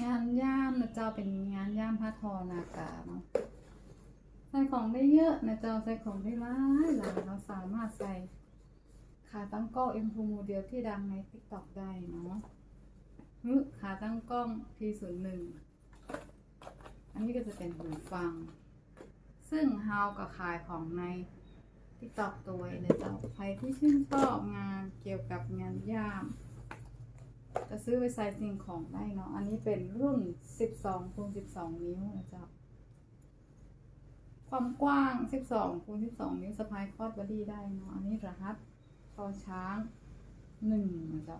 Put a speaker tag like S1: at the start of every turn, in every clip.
S1: งานย่ามนะเจ้าเป็นงานย่ามผ้าทอนากาเนาะใส่ของได้เยอะนะเจ้าใส่ของได้หลายหลายเราสามารถใส่ขาตั้งกล้องเอ็มพูโมเดลที่ดังใน t ิ k t o k ได้เนาะฮึขาตั้งกล้อง P01 อันนี้ก็จะเป็นหูฟัง ซึ่งเฮาก็ขายของใน t ิ k t o k ตัวเองนะเจ้าใครที่ชื่นชอบงานเกี่ยวกับงานย่าม จะซื้อไปใส่สิ่งของได้เนาะ อันนี้เป็นรุ่น 12คูณ12 นิ้วนะจ๊ะ ความกว้าง 12คูณ12 นิ้วสะพายคอดบอดี้ได้เนาะ อันนี้รหัสชอช้าง1นะจ๊ะ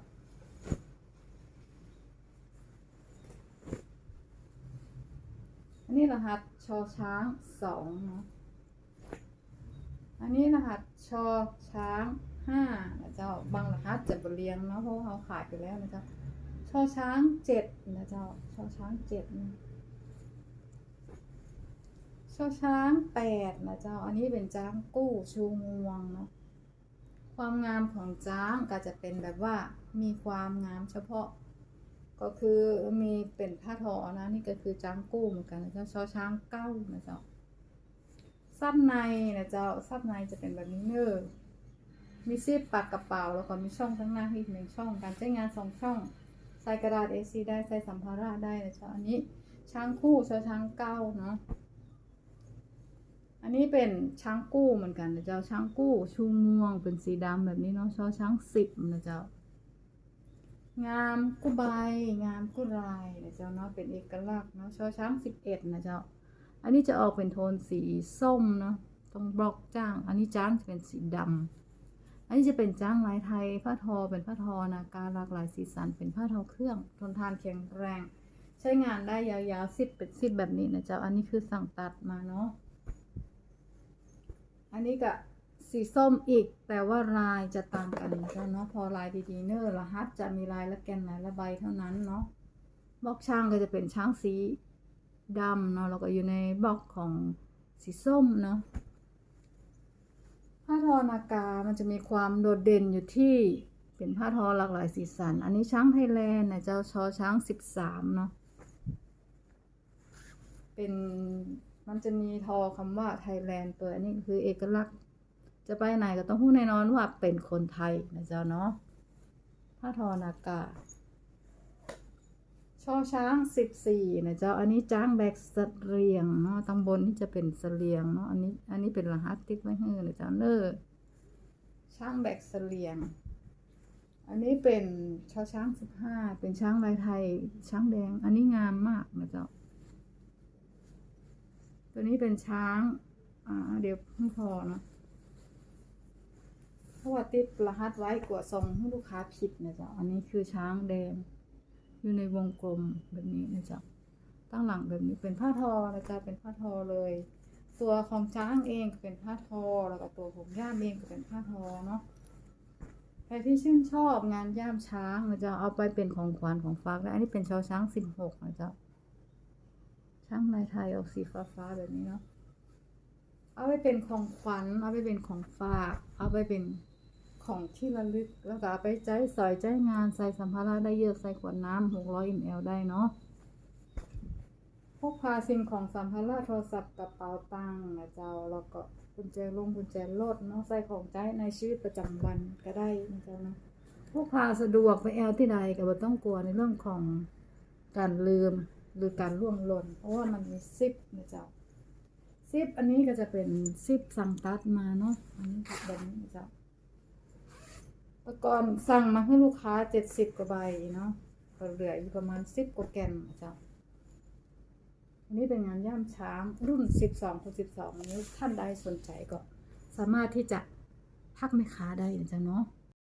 S1: อันนี้รหัสชอช้าง2เนาะ อันนี้รหัสชอช้าง ห้านะเจ้าบางรหัสจะบเรียงเนาะเพราะว่าเขาขายไปแล้วนะเจ้าชอช้างเจ็ดนะเจ้าชอช้างเจ็ดนะชอช้างแปดนะเจ้า อันนี้เป็นจ้างกู้ชูงวงเนาะความงามของจ้างก็จะเป็นแบบว่ามีความงามเฉพาะ ก็คือมีเป็นผ้าทอนะนี่ก็คือจ้างกู้เหมือนกันนะเจ้าชอช้างเก้านะเจ้าซับในนะเจ้าซับในจะเป็นแบบนี้เนอะ มีซีบปากกระเป๋าแล้วก็มีช่องข้างหน้าอีกหนึ่งช่อง การใช้งานสองช่อง ใส่กระดาษ A4 ได้ใส่สัมภาระได้นะเจ้าอันนี้ช้างคู่ชอช้างเก้าเนาะอันนี้เป็นช้างกู้เหมือนกันนะเจ้าช้างกู้ชูม่วงเป็นสีดำแบบนี้เนาะชอช้างสิบนะเจ้างามกุใบงามกุลายนะเจ้าเนาะเป็นเอกลักษณ์เนาะชอช้างสิบเอ็ดนะเจ้าอันนี้จะออกเป็นโทนสีส้มเนาะตรงบล็อกจ้าง อันนี้จ้างจะเป็นสีดำ อันนี้จะเป็นจ้างลายไทยผ้าทอเป็นผ้าทอนาการหลากหลายสีสันเป็นผ้าทอเครื่อง ทนทานแข็งแรง ใช้งานได้ยาวๆสิบเป็นสิบแบบนี้นะเจ้าอันนี้คือสั่งตัดมาเนาะอันนี้ก็สีส้มอีกแต่ว่าลายจะต่างกันนะเจ้าเนาะพอลายดีๆเนอร์รหัสจะมีลายละแกนลายละใบเท่านั้นเนาะบล็อกช่างก็จะเป็นช้างสีดำเนาะแล้วก็อยู่ในบล็อกของสีส้มเนาะ อนากา มันจะมีความโดดเด่นอยู่ที่เป็นผ้าทอหลากหลายสีสัน อันนี้ช้างไทยแลนด์นะเจ้าชอช้างสิบสามเนาะ เป็นมันจะมีทอคำว่าไทยแลนด์ตัวอันนี้คือเอกลักษณ์ จะไปไหนก็ต้องพูดแน่นอนว่าเป็นคนไทยนะเจ้าเนาะผ้าทอนากา ช่อช้างสิบสี่นะเจ้า อันนี้จ้างแบกเสลียงเนาะตำบลนี่จะเป็นเสลียงเนาะ อันนี้อันนี้เป็นรหัสติ๊กไว้ให้นะเจ้าเนอร์ช้างแบกเสลียง อันนี้เป็นช่อช้างสิบห้า เป็นช้างลายไทย ช้างแดง อันนี้งามมากนะเจ้า ตัวนี้เป็นช้าง อ่า เดี๋ยวเพิ่งพอเนาะเพราะว่าติดรหัสไว้กลัวทรงให้ลูกค้าผิดนะเจ้า อันนี้คือช้างแดง อยู่ในวงกลมแบบนี้นะจ๊ะตั้งหลังแบบนี้เป็นผ้าทอนะจ๊ะเป็นผ้าทอเลย ตัวของช้างเองก็เป็นผ้าทอ แล้วก็ตัวของย่ามเองก็เป็นผ้าทอเนาะใครที่ชื่นชอบงานย่ามช้างนะจ๊ะเอาไปเป็นของขวัญของฝากได้อันนี้เป็นชอช้างสิบหกนะจ๊ะช้างลายไทยออกสีฟ้าฟ้าๆแบบนี้เนาะเอาไปเป็นของขวัญเอาไปเป็นของฝาก เอาไปเป็น ของที่ระลึกแล้วก็เอาไปใจสอยใจงานใส่สัมภาระได้เยอะใส่ขวดน้ำหกร้อยมลได้เนาะพกพาสิ่งของสัมภาระโทรศัพท์กระเป๋าตังค์นะเจ้าแล้วก็กุญแจลงกุญแจรถเนาะใส่ของใช้ในชีวิตประจำวันก็ได้นะเจ้านะพกพาสะดวกไปแอลที่ใดก็บ่ต้องกลัวในเรื่องของการลืมหรือการล่วงหล่นเพราะว่ามันมีซิปนะเจ้าซิปอันนี้ก็จะเป็นซิปสั่งตัดมาเนาะอันนี้แบบนี้นะเจ้า แล้วก่อนสั่งมาให้ลูกค้าเจ็ดสิบกว่าใบเนาะก็เหลืออยู่ประมาณสิบกว่าแกนจ้ะอันนี้เป็นงานย่ามช้างรุ่นสิบสองคูณสิบสองนี้ท่านใดสนใจก็สามารถที่จะทักแม่ค้าได้นะจ๊ะเนาะ